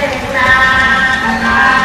Một một